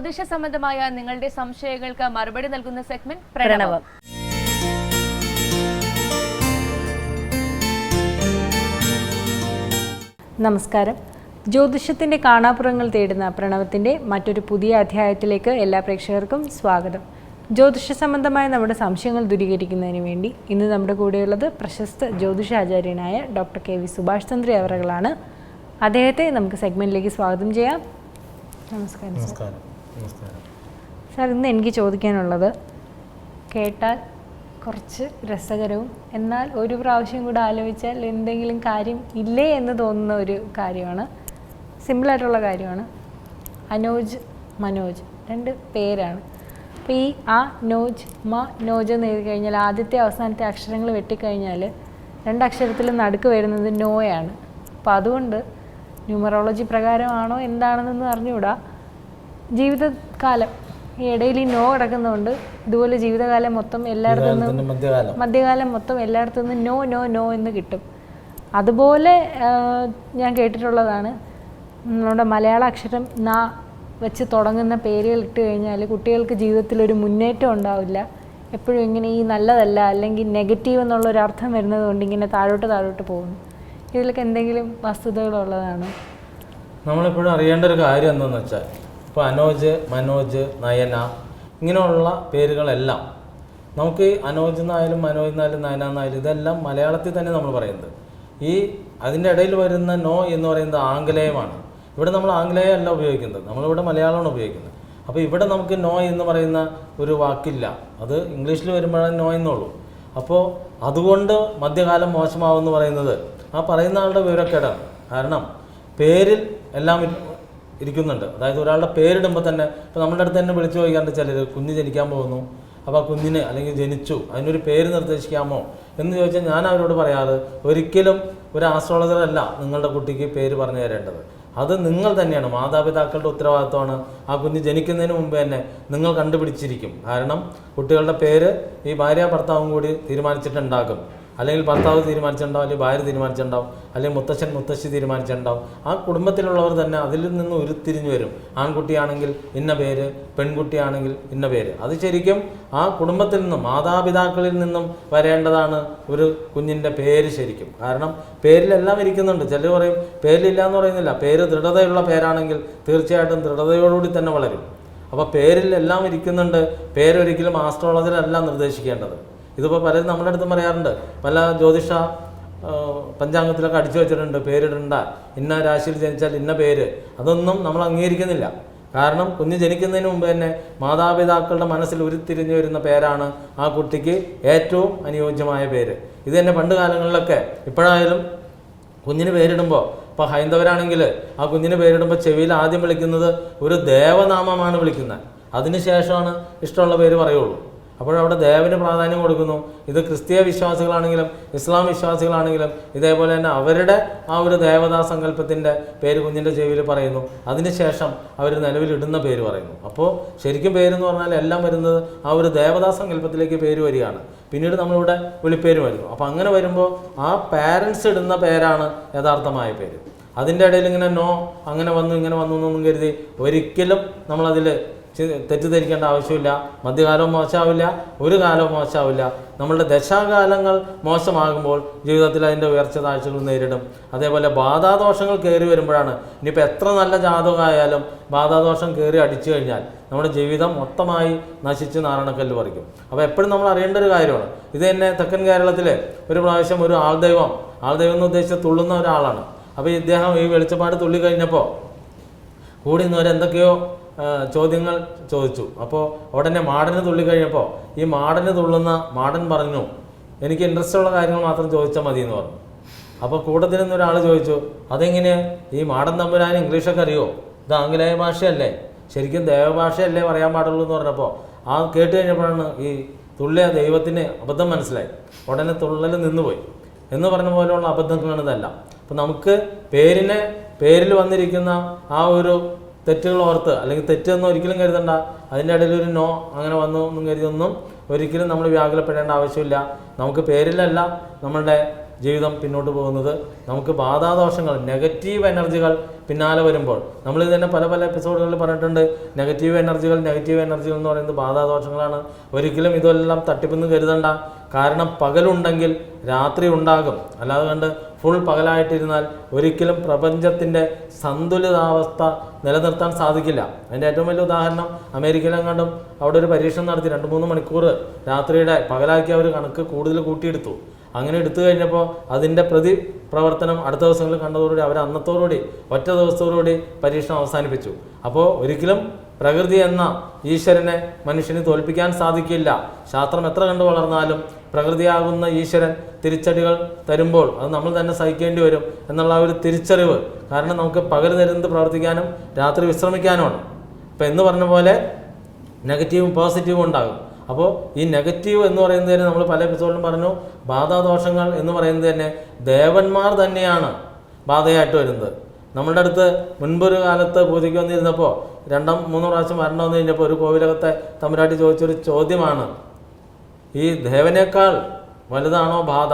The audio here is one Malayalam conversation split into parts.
ജ്യോതിഷ സംബന്ധമായ നിങ്ങളുടെ സംശയങ്ങൾക്ക് മറുപടി നൽകുന്ന സെഗ്മെന്റ് പ്രണവം. നമസ്കാരം. ജ്യോതിഷത്തിന്റെ കാണാപുറങ്ങൾ തേടുന്ന പ്രണവത്തിന്റെ മറ്റൊരു പുതിയ അധ്യായത്തിലേക്ക് എല്ലാ പ്രേക്ഷകർക്കും സ്വാഗതം. ജ്യോതിഷ സംബന്ധമായ നമ്മുടെ സംശയങ്ങൾ ദൂരീകരിക്കുന്നതിന് വേണ്ടി ഇന്ന് നമ്മുടെ കൂടെയുള്ളത് പ്രശസ്ത ജ്യോതിഷാചാര്യനായ doctor K V Subhash Thantri അവറുകളാണ്. അദ്ദേഹത്തെ നമുക്ക് സെഗ്മെന്റിലേക്ക് സ്വാഗതം ചെയ്യാം. നമസ്കാരം നമസ്കാരം. സാർ ഇന്ന് എനിക്ക് ചോദിക്കാനുള്ളത് കേട്ടാൽ കുറച്ച് രസകരവും എന്നാൽ ഒരു പ്രാവശ്യം കൂടെ ആലോചിച്ചാൽ എന്തെങ്കിലും കാര്യം ഇല്ലേ എന്ന് തോന്നുന്ന ഒരു കാര്യമാണ്. സിമ്പിളായിട്ടുള്ള കാര്യമാണ്. അനോജ് മനോജ് രണ്ട് പേരാണ്. അപ്പോൾ ഈ ആ നോജ് മ നോജ് എന്ന് എഴുതി കഴിഞ്ഞാൽ ആദ്യത്തെ അവസാനത്തെ അക്ഷരങ്ങൾ വെട്ടിക്കഴിഞ്ഞാൽ രണ്ടക്ഷരത്തിൽ നടുക്ക് വരുന്നത് നോയാണ്. അപ്പോൾ അതുകൊണ്ട് ന്യൂമറോളജി പ്രകാരമാണോ എന്താണെന്നൊന്നും അറിഞ്ഞുകൂടാ. ജീവിതകാലം ഈ ഇടയിൽ ഈ നോ കിടക്കുന്നതുകൊണ്ട് ഇതുപോലെ ജീവിതകാലം മൊത്തം എല്ലായിടത്തു നിന്നും മധ്യകാലം. മൊത്തം എല്ലായിടത്തു നിന്നും നോ നോ നോ എന്ന് കിട്ടും. അതുപോലെ ഞാൻ കേട്ടിട്ടുള്ളതാണ് നമ്മുടെ മലയാള അക്ഷരം ന വെച്ച് തുടങ്ങുന്ന പേരുകൾ ഇട്ട് കഴിഞ്ഞാൽ കുട്ടികൾക്ക് ജീവിതത്തിൽ ഒരു മുന്നേറ്റം ഉണ്ടാവില്ല. എപ്പോഴും ഇങ്ങനെ ഈ നല്ലതല്ല അല്ലെങ്കിൽ നെഗറ്റീവ് എന്നുള്ള ഒരു അർത്ഥം വരുന്നത് കൊണ്ട് ഇങ്ങനെ താഴോട്ട് താഴോട്ട് പോകുന്നു. ഇതിലൊക്കെ എന്തെങ്കിലും വസ്തുതകളുള്ളതാണ്. നമ്മളെപ്പോഴും അറിയേണ്ട ഒരു കാര്യം എന്താണെന്ന് വെച്ചാൽ ഇപ്പോൾ അനോജ് മനോജ് നയന ഇങ്ങനെയുള്ള പേരുകളെല്ലാം നമുക്ക് അനോജ് എന്നായാലും മനോജ് എന്നായാലും നയന എന്നായാലും ഇതെല്ലാം മലയാളത്തിൽ തന്നെ നമ്മൾ പറയുന്നത്. ഈ അതിന്റെ ഇടയിൽ വരുന്ന നോ എന്ന് പറയുന്നത് ആംഗലേയമാണ്. ഇവിടെ നമ്മൾ ആംഗലേയം അല്ല ഉപയോഗിക്കുന്നത്. നമ്മളിവിടെ മലയാളമാണ് ഉപയോഗിക്കുന്നത്. അപ്പോൾ ഇവിടെ നമുക്ക് നോ എന്ന് പറയുന്ന ഒരു വാക്കില്ല. അത് ഇംഗ്ലീഷിൽ വരുമ്പോഴാണ് നോ എന്നുള്ളൂ. അപ്പോൾ അതുകൊണ്ട് മധ്യകാലം മോശമാവെന്ന് പറയുന്നത്. ആ പറയുന്ന ആളുടെ വിവരക്കേടാണ്. കാരണം പേരിൽ എല്ലാം ഇരിക്കുന്നുണ്ട്. അതായത് ഒരാളുടെ പേരിടുമ്പോൾ തന്നെ ഇപ്പോൾ നമ്മുടെ അടുത്ത് തന്നെ വിളിച്ചു ചോദിക്കാണ്ട് ചിലർ കുഞ്ഞ് ജനിക്കാൻ പോകുന്നു. അപ്പോൾ ആ കുഞ്ഞിന് അല്ലെങ്കിൽ ജനിച്ചു അതിനൊരു പേര് നിർദ്ദേശിക്കാമോ? എന്ന് ചോദിച്ചാൽ ഞാൻ അവരോട് പറയാതെ ഒരിക്കലും ഒരു ആസ്ട്രോളജറല്ല നിങ്ങളുടെ കുട്ടിക്ക് പേര് പറഞ്ഞു തരേണ്ടത്. അത് നിങ്ങൾ തന്നെയാണ്. മാതാപിതാക്കളുടെ ഉത്തരവാദിത്വമാണ് ആ കുഞ്ഞ് ജനിക്കുന്നതിന് മുമ്പ് തന്നെ നിങ്ങൾ കണ്ടുപിടിച്ചിരിക്കും. കാരണം കുട്ടികളുടെ പേര് ഈ ഭാര്യ ഭർത്താവും കൂടി തീരുമാനിച്ചിട്ടുണ്ടാകും. അല്ലെങ്കിൽ ഭർത്താവ് തീരുമാനിച്ചിട്ടുണ്ടാവും അല്ലെങ്കിൽ ഭാര്യ തീരുമാനിച്ചിട്ടുണ്ടാവും അല്ലെങ്കിൽ മുത്തച്ഛൻ മുത്തശ്ശി തീരുമാനിച്ചിട്ടുണ്ടാവും. ആ കുടുംബത്തിലുള്ളവർ തന്നെ അതിൽ നിന്ന് ഉരുത്തിരിഞ്ഞു വരും. ആൺകുട്ടിയാണെങ്കിൽ ഇന്ന പേര് പെൺകുട്ടിയാണെങ്കിൽ ഇന്ന പേര്. അത് ശരിക്കും ആ കുടുംബത്തിൽ നിന്നും മാതാപിതാക്കളിൽ നിന്നും വരേണ്ടതാണ് ഒരു കുഞ്ഞിന്റെ പേര് ശരിക്കും. കാരണം പേരിലെല്ലാം ഇരിക്കുന്നുണ്ട്. ചിലർ പറയും പേരിലില്ല എന്ന് പറയുന്നില്ല. പേര് ദൃഢതയുള്ള പേരാണെങ്കിൽ തീർച്ചയായിട്ടും ദൃഢതയോടുകൂടി തന്നെ വളരും. അപ്പോൾ പേരിലെല്ലാം ഇരിക്കുന്നുണ്ട്. പേരൊരിക്കലും ആസ്ട്രോളജിലല്ല നിർദ്ദേശിക്കേണ്ടത്. ഇതിപ്പോൾ പലരും നമ്മുടെ അടുത്ത് പറയാറുണ്ട്. പല ജ്യോതിഷ പഞ്ചാംഗത്തിലൊക്കെ അടിച്ചു വെച്ചിട്ടുണ്ട് പേരിടണ്ട. ഇന്ന രാശിയിൽ ജനിച്ചാൽ ഇന്ന പേര്. അതൊന്നും നമ്മൾ അംഗീകരിക്കുന്നില്ല. കാരണം കുഞ്ഞ് ജനിക്കുന്നതിന് മുമ്പ് തന്നെ മാതാപിതാക്കളുടെ മനസ്സിൽ ഉരുത്തിരിഞ്ഞു വരുന്ന പേരാണ് ആ കുട്ടിക്ക് ഏറ്റവും അനുയോജ്യമായ പേര്. ഇത് തന്നെ പണ്ട് കാലങ്ങളിലൊക്കെ ഇപ്പോഴായാലും കുഞ്ഞിന് പേരിടുമ്പോൾ ഇപ്പോൾ ഹൈന്ദവരാണെങ്കിൽ ആ കുഞ്ഞിന് പേരിടുമ്പോൾ ചെവിയിൽ ആദ്യം വിളിക്കുന്നത് ഒരു ദേവനാമമാണ് വിളിക്കുന്നത്. അതിനുശേഷമാണ് ഇഷ്ടമുള്ള പേര് പറയുള്ളൂ. അപ്പോഴവിടെ ദേവന് പ്രാധാന്യം കൊടുക്കുന്നു. ഇത് ക്രിസ്തീയ വിശ്വാസികളാണെങ്കിലും ഇസ്ലാം വിശ്വാസികളാണെങ്കിലും ഇതേപോലെ തന്നെ അവരുടെ ആ ഒരു ദേവതാ സങ്കല്പത്തിന്റെ പേര് കുഞ്ഞിന്റെ ചെവിയിൽ പറയുന്നു. അതിനുശേഷം അവർ നിലവിലിടുന്ന പേര് പറയുന്നു. അപ്പോൾ ശരിക്കും പേരെന്ന് പറഞ്ഞാൽ എല്ലാം വരുന്നത് ആ ഒരു ദേവതാ സങ്കല്പത്തിലേക്ക് പേര് വരികയാണ്. പിന്നീട് നമ്മളിവിടെ വിളിപ്പേര് വരുന്നു. അപ്പോൾ അങ്ങനെ വരുമ്പോൾ ആ പാരൻസ് ഇടുന്ന പേരാണ് യഥാർത്ഥമായ പേര്. അതിന്റെ ഇടയിൽ ഇങ്ങനെ നോ അങ്ങനെ വന്നു ഇങ്ങനെ വന്നു എന്നൊന്നും കരുതി ഒരിക്കലും നമ്മളതിൽ തെറ്റിദ്ധരിക്കേണ്ട ആവശ്യമില്ല. മധ്യകാലവും മോശമാവില്ല ഒരു കാലവും മോശമാവില്ല. നമ്മളുടെ ദശാകാലങ്ങൾ മോശമാകുമ്പോൾ ജീവിതത്തിൽ അതിന്റെ ഉയർച്ച താഴ്ചകൾ നേരിടും. അതേപോലെ ബാധാദോഷങ്ങൾ കയറി വരുമ്പോഴാണ്. ഇനിയിപ്പോൾ എത്ര നല്ല ജാതകമായാലും ബാധാദോഷം കയറി അടിച്ചു കഴിഞ്ഞാൽ നമ്മുടെ ജീവിതം മൊത്തമായി നശിച്ച് നാരണക്കല്ല് പറിക്കും. അപ്പോൾ എപ്പോഴും നമ്മൾ അറിയേണ്ട ഒരു കാര്യമാണ്. ഇത് തന്നെ തെക്കൻ കേരളത്തിൽ ഒരു പ്രാവശ്യം ഒരു ആൾദൈവം ആൾദൈവം എന്ന് ഉദ്ദേശിച്ച് തുള്ളുന്ന ഒരാളാണ്. അപ്പോൾ ഇദ്ദേഹം ഈ വെളിച്ചപ്പാട് തുള്ളി കഴിഞ്ഞപ്പോൾ കൂടി നിന്നവരെന്തൊക്കെയോ ചോദ്യങ്ങൾ ചോദിച്ചു. അപ്പോൾ ഉടനെ മാടന് തുള്ളി കഴിഞ്ഞപ്പോൾ ഈ മാടന് തുള്ളുന്ന മാടൻ പറഞ്ഞു എനിക്ക് ഇൻട്രസ്റ്റ് ഉള്ള കാര്യങ്ങൾ മാത്രം ചോദിച്ചാൽ മതി എന്ന് പറഞ്ഞു. അപ്പോൾ കൂട്ടത്തിൽ നിന്ന് ഒരാൾ ചോദിച്ചു അതെങ്ങനെ ഈ മാടൻ തമ്പുരാൻ ഇംഗ്ലീഷൊക്കെ അറിയോ? ഇത് ആംഗലേയ ഭാഷയല്ലേ. ശരിക്കും ദേവഭാഷയല്ലേ പറയാൻ പാടുള്ളൂ എന്ന് പറഞ്ഞപ്പോൾ ആ കേട്ട് കഴിഞ്ഞപ്പോഴാണ് ഈ തുള്ളിയ ദൈവത്തിന് അബദ്ധം മനസ്സിലായി. ഉടനെ തുള്ളൽ നിന്നുപോയി. എന്ന് പറഞ്ഞ പോലെയുള്ള അബദ്ധങ്ങളാണ് ഇതല്ല. അപ്പം നമുക്ക് പേരിനെ പേരിൽ വന്നിരിക്കുന്ന ആ ഒരു തെറ്റുകൾ ഓർത്ത് അല്ലെങ്കിൽ തെറ്റെന്ന് ഒരിക്കലും കരുതണ്ട. അതിന്റെ ഇടയിൽ ഒരു നോ അങ്ങനെ വന്നു എന്നും കരുതൊന്നും. ഒരിക്കലും നമ്മൾ വ്യാകുലപ്പെടേണ്ട ആവശ്യമില്ല. നമുക്ക് പേരിലല്ല നമ്മളുടെ ജീവിതം പിന്നോട്ട് പോകുന്നത്. നമുക്ക് ബാധാദോഷങ്ങൾ നെഗറ്റീവ് എനർജികൾ പിന്നാലെ വരുമ്പോൾ. നമ്മൾ ഇത് തന്നെ പല പല എപ്പിസോഡുകളിൽ പറഞ്ഞിട്ടുണ്ട്. നെഗറ്റീവ് എനർജികൾ നെഗറ്റീവ് എനർജികൾ എന്ന് പറയുന്നത് ബാധാദോഷങ്ങളാണ്. ഒരിക്കലും ഇതെല്ലാം തട്ടിപ്പെന്ന് കരുതണ്ട. കാരണം പകലുണ്ടെങ്കിൽ രാത്രി ഉണ്ടാകും. അല്ലാതെ കണ്ട് ഫുൾ പകലായിട്ടിരുന്നാൽ ഒരിക്കലും പ്രപഞ്ചത്തിന്റെ സന്തുലിതാവസ്ഥ നിലനിർത്താൻ സാധിക്കില്ല. അതിന്റെ ഏറ്റവും വലിയ ഉദാഹരണം അമേരിക്കയിലെങ്ങാണ്ടും അവിടെ ഒരു പരീക്ഷണം നടത്തി രണ്ട് മൂന്ന് മണിക്കൂർ രാത്രിയുടെ പകലാക്കി അവർ കണക്ക് കൂടുതൽ കൂട്ടിയെടുത്തു. അങ്ങനെ എടുത്തു കഴിഞ്ഞപ്പോൾ അതിന്റെ പ്രതി പ്രവർത്തനം അടുത്ത ദിവസങ്ങളിൽ കണ്ടതോടുകൂടി അവർ അന്നത്തോടുകൂടി ഒറ്റ ദിവസത്തോടുകൂടി പരീക്ഷണം അവസാനിപ്പിച്ചു. അപ്പോൾ ഒരിക്കലും പ്രകൃതി എന്ന ഈശ്വരനെ മനുഷ്യന് തോൽപ്പിക്കാൻ സാധിക്കില്ല. ശാസ്ത്രം എത്ര കണ്ടു വളർന്നാലും പ്രകൃതിയാകുന്ന ഈശ്വരൻ തിരിച്ചടികൾ തരുമ്പോൾ അത് നമ്മൾ തന്നെ സഹിക്കേണ്ടി വരും എന്നുള്ള ഒരു തിരിച്ചറിവ്. കാരണം നമുക്ക് പകൽ തരുന്നത് പ്രവർത്തിക്കാനും രാത്രി വിശ്രമിക്കാനുമാണ്. അപ്പം എന്ന് പറഞ്ഞ പോലെ നെഗറ്റീവും പോസിറ്റീവും ഉണ്ടാകും. അപ്പോൾ ഈ നെഗറ്റീവ് എന്ന് പറയുന്നത് തന്നെ നമ്മൾ പല എപ്പിസോഡിലും പറഞ്ഞു ബാധാദോഷങ്ങൾ എന്ന് പറയുന്നത് തന്നെ ദേവന്മാർ തന്നെയാണ് ബാധയായിട്ട് വരുന്നത്. നമ്മളുടെ അടുത്ത് മുൻപൊരു കാലത്ത് പൂജയ്ക്ക് വന്നിരുന്നപ്പോൾ രണ്ടാം മൂന്നോ പ്രാവശ്യം വരണം വന്നു കഴിഞ്ഞപ്പോൾ ഒരു കോവിലകത്തെ തമ്പുരാട്ടി ചോദിച്ചൊരു ചോദ്യമാണ് ഈ ദേവനേക്കാൾ വലുതാണോ ബാധ?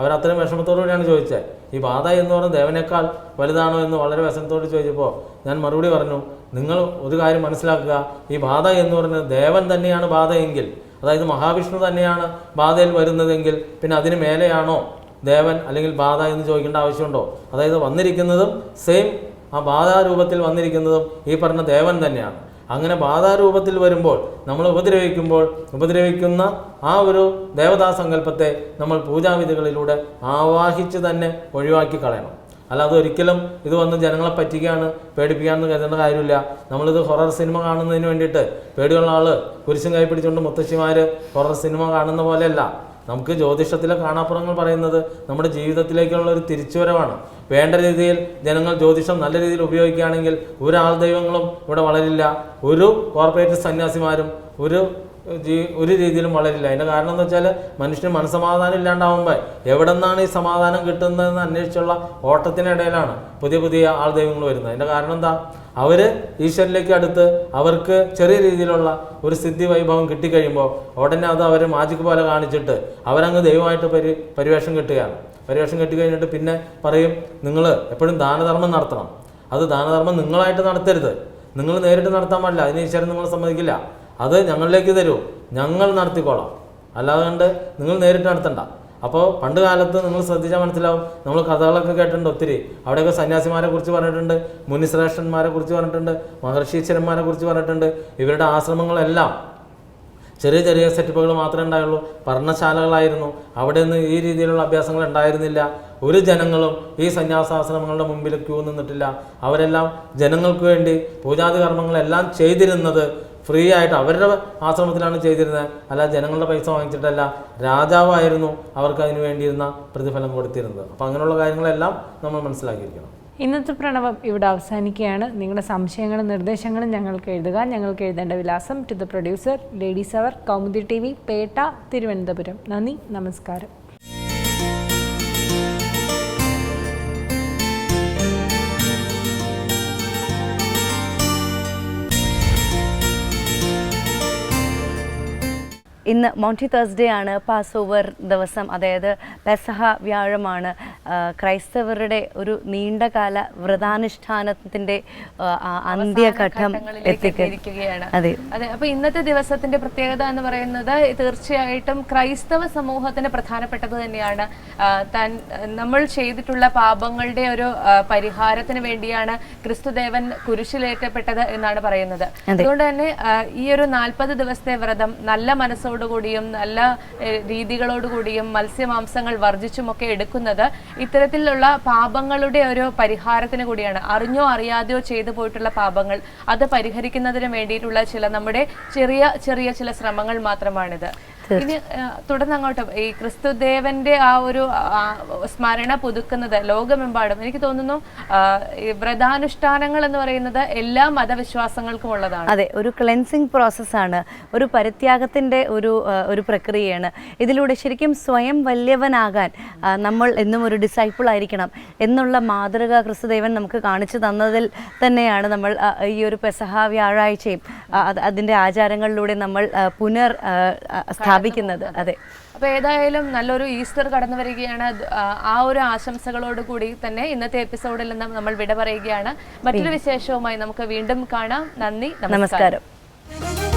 അവരത്രയും വിഷമത്തോടുകൂടിയാണ് ചോദിച്ചത്. ഈ ബാധ എന്ന് പറഞ്ഞ ദേവനേക്കാൾ വലുതാണോ എന്ന് വളരെ വിഷമത്തോട് ചോദിച്ചപ്പോൾ ഞാൻ മറുപടി പറഞ്ഞു നിങ്ങൾ ഒരു കാര്യം മനസ്സിലാക്കുക. ഈ ബാധ എന്ന് പറഞ്ഞത് ദേവൻ തന്നെയാണ് ബാധയെങ്കിൽ അതായത് മഹാവിഷ്ണു തന്നെയാണ് ബാധയിൽ വരുന്നതെങ്കിൽ പിന്നെ അതിന് മേലെയാണോ ദേവൻ അല്ലെങ്കിൽ ബാധ എന്ന് ചോദിക്കേണ്ട ആവശ്യമുണ്ടോ? അതായത് വന്നിരിക്കുന്നതും സെയിം ആ ബാധാരൂപത്തിൽ വന്നിരിക്കുന്നതും ഈ പറഞ്ഞ ദേവൻ തന്നെയാണ്. അങ്ങനെ ബാധാരൂപത്തിൽ വരുമ്പോൾ നമ്മൾ ഉപദ്രവിക്കുമ്പോൾ ഉപദ്രവിക്കുന്ന ആ ഒരു ദേവതാസങ്കല്പത്തെ നമ്മൾ പൂജാവിധികളിലൂടെ ആവാഹിച്ച് തന്നെ ഒഴിവാക്കി കളയണം. അല്ലാതെ ഒരിക്കലും ഇത് വന്ന് ജനങ്ങളെ പറ്റിക്കുകയാണ് പേടിപ്പിക്കുകയാണെന്ന് കരുതേണ്ട കാര്യമില്ല. നമ്മളിത് ഹൊറർ സിനിമ കാണുന്നതിന് വേണ്ടിയിട്ട് പേടിയുള്ള ആൾ കുരിശും കൈ പിടിച്ചുകൊണ്ട് മുത്തശ്ശിമാർ ഹൊറർ സിനിമ കാണുന്ന പോലെയല്ല. നമുക്ക് ജ്യോതിഷത്തിലെ കാണാപ്പുറങ്ങൾ പറയുന്നത് നമ്മുടെ ജീവിതത്തിലേക്കുള്ള ഒരു തിരിച്ചുവരവാണ്. വേണ്ട രീതിയിൽ ജനങ്ങൾ ജ്യോതിഷം നല്ല രീതിയിൽ ഉപയോഗിക്കുകയാണെങ്കിൽ ഒരു ആൾ ദൈവങ്ങളും ഇവിടെ വളരില്ല. ഒരു കോർപ്പറേറ്റ് സന്യാസിമാരും ഒരു ഒരു രീതിയിലും വളരില്ല. അതിന്റെ കാരണം എന്ന് വെച്ചാൽ മനുഷ്യന് മനസ്സമാധാനം ഇല്ലാണ്ടാവുമ്പോൾ എവിടെ നിന്നാണ് ഈ സമാധാനം കിട്ടുന്നതെന്ന് അന്വേഷിച്ചുള്ള ഓട്ടത്തിനിടയിലാണ് പുതിയ പുതിയ ആൾ ദൈവങ്ങൾ വരുന്നത്. അതിന്റെ കാരണം എന്താ? അവർ ഈശ്വരനിലേക്ക് അടുത്ത് അവർക്ക് ചെറിയ രീതിയിലുള്ള ഒരു സിദ്ധി വൈഭവം കിട്ടിക്കഴിയുമ്പോൾ ഉടനെ അത് അവർ മാജിക് പോലെ കാണിച്ചിട്ട് അവരങ്ങ് ദൈവമായിട്ട് പരി പരിവേഷം കിട്ടുകയാണ്. പരിവേഷം കിട്ടിക്കഴിഞ്ഞിട്ട് പിന്നെ പറയും നിങ്ങൾ എപ്പോഴും ദാനധർമ്മം നടത്തണം. അത് ദാനധർമ്മം നിങ്ങളായിട്ട് നടത്തരുത്. നിങ്ങൾ നേരിട്ട് നടത്താൻ പാടില്ല. അതിന് ഈശ്വരൻ നിങ്ങൾ സമ്മതിക്കില്ല. അത് ഞങ്ങളിലേക്ക് തരൂ. ഞങ്ങൾ നടത്തിക്കോളാം. അല്ലാതെ കണ്ട് നിങ്ങൾ നേരിട്ട് നടത്തണ്ട. അപ്പോൾ പണ്ട് കാലത്ത് നിങ്ങൾ ശ്രദ്ധിച്ചാൽ മനസ്സിലാവും. നമ്മൾ കഥകളൊക്കെ കേട്ടിട്ടുണ്ട് ഒത്തിരി. അവിടെയൊക്കെ സന്യാസിമാരെ കുറിച്ച് പറഞ്ഞിട്ടുണ്ട് മുനിശ്രേഷ്ഠന്മാരെ കുറിച്ച് പറഞ്ഞിട്ടുണ്ട് മഹർഷീശ്വരന്മാരെ കുറിച്ച് പറഞ്ഞിട്ടുണ്ട്. ഇവരുടെ ആശ്രമങ്ങളെല്ലാം ചെറിയ ചെറിയ സെറ്റപ്പുകൾ മാത്രമേ ഉണ്ടായുള്ളൂ. പർണശാലകളായിരുന്നു അവിടെ നിന്ന് ഈ രീതിയിലുള്ള അഭ്യാസങ്ങൾ ഉണ്ടായിരുന്നില്ല. ഒരു ജനങ്ങളും ഈ സന്യാസാശ്രമങ്ങളുടെ മുമ്പിൽ ക്യൂ നിന്നിട്ടില്ല. അവരെല്ലാം ജനങ്ങൾക്ക് വേണ്ടി പൂജാതി കർമ്മങ്ങളെല്ലാം ചെയ്തിരുന്നത് ഫ്രീ ആയിട്ട് അവരുടെ ആശ്രമത്തിലാണ് ചെയ്തിരുന്നത്. അല്ല ജനങ്ങളുടെ പൈസ വാങ്ങിച്ചിട്ടല്ല. രാജാവായിരുന്നു അവർക്ക് അതിന് വേണ്ടിയിരുന്ന പ്രതിഫലം കൊടുത്തിരുന്നത്. അപ്പം അങ്ങനെയുള്ള കാര്യങ്ങളെല്ലാം നമ്മൾ മനസ്സിലാക്കിയിരിക്കണം. ഇന്നത്തെ പ്രണവം ഇവിടെ അവസാനിക്കുകയാണ്. നിങ്ങളുടെ സംശയങ്ങളും നിർദ്ദേശങ്ങളും ഞങ്ങൾക്ക് എഴുതുക. ഞങ്ങൾക്ക് എഴുതേണ്ട വിലാസം to the producer ladies hour Kaumudi T V Pettah Thiruvananthapuram. നന്ദി നമസ്കാരം. ഇന്ന് മോണ്ടി തേഴ്സ്ഡേ ആണ് പാസ് ഓവർ ദിവസം. അതായത് പെസഹ വ്യാഴമാണ്. ക്രൈസ്തവരുടെ ഒരു നീണ്ടകാല വ്രതാനുഷ്ഠാനത്തിന്റെ അന്ത്യഘട്ടം എത്തിക്കുകയാണ് അതെ. അതെ അപ്പൊ ഇന്നത്തെ ദിവസത്തിന്റെ പ്രത്യേകത എന്ന് പറയുന്നത് തീർച്ചയായിട്ടും ക്രൈസ്തവ സമൂഹത്തിന് പ്രധാനപ്പെട്ടത് തന്നെയാണ്. താൻ നമ്മൾ ചെയ്തിട്ടുള്ള പാപങ്ങളുടെ ഒരു പരിഹാരത്തിന് വേണ്ടിയാണ് ക്രിസ്തുദേവൻ കുരിശിലേറ്റപ്പെട്ടത് എന്നാണ് പറയുന്നത്. അതുകൊണ്ട് തന്നെ ഈ ഒരു നാൽപ്പത് ദിവസത്തെ വ്രതം നല്ല മനസ്സോടുകൂടിയും നല്ല രീതികളോടുകൂടിയും മത്സ്യമാംസങ്ങൾ വർജിച്ചുമൊക്കെ എടുക്കുന്നത് ഇത്തരത്തിലുള്ള പാപങ്ങളുടെ ഒരു പരിഹാരത്തിന് കൂടിയാണ്. അറിഞ്ഞോ അറിയാതെയോ ചെയ്തു പോയിട്ടുള്ള പാപങ്ങൾ അത് പരിഹരിക്കുന്നതിന് വേണ്ടിയിട്ടുള്ള ചില നമ്മുടെ ചെറിയ ചെറിയ ചില ശ്രമങ്ങൾ മാത്രമാണിത്. ഇനി തുടർന്ന് അങ്ങോട്ട് ഈ ക്രിസ്തുദേവന്റെ ആ ഒരു സ്മരണ പുതുക്കുന്നത് ലോകമെമ്പാടും. എനിക്ക് തോന്നുന്നു വ്രതാനുഷ്ഠാനങ്ങൾ എന്ന് പറയുന്നത് എല്ലാ മതവിശ്വാസങ്ങൾക്കും ഉള്ളതാണ്. അതെ ഒരു ക്ലെൻസിങ് പ്രോസസ്സാണ്. ഒരു പരിത്യാഗത്തിന്റെ ഒരു ഒരു പ്രക്രിയയാണ്. ഇതിലൂടെ ശരിക്കും സ്വയം വലിയവനാകാൻ നമ്മൾ എന്നും ഒരു ഡിസൈപ്പിൾ ആയിരിക്കണം എന്നുള്ള മാതൃക ക്രിസ്തുദേവൻ നമുക്ക് കാണിച്ചു തന്നതിൽ തന്നെയാണ് നമ്മൾ ഈ ഒരു പെസഹ വ്യാഴാഴ്ചയും അതിന്റെ അതിന്റെ ആചാരങ്ങളിലൂടെ നമ്മൾ പുനർ സ്ഥാപിക്കുന്നത്. അതെ. അപ്പൊ ഏതായാലും നല്ലൊരു ഈസ്റ്റർ കടന്നു വരികയാണ്. ആ, ഒരു ആശംസകളോട് കൂടി തന്നെ ഇന്നത്തെ എപ്പിസോഡിൽ നിന്ന് നമ്മൾ വിട പറയുകയാണ്. മറ്റൊരു വിശേഷവുമായി നമുക്ക് വീണ്ടും കാണാം. നന്ദി നമസ്കാരം.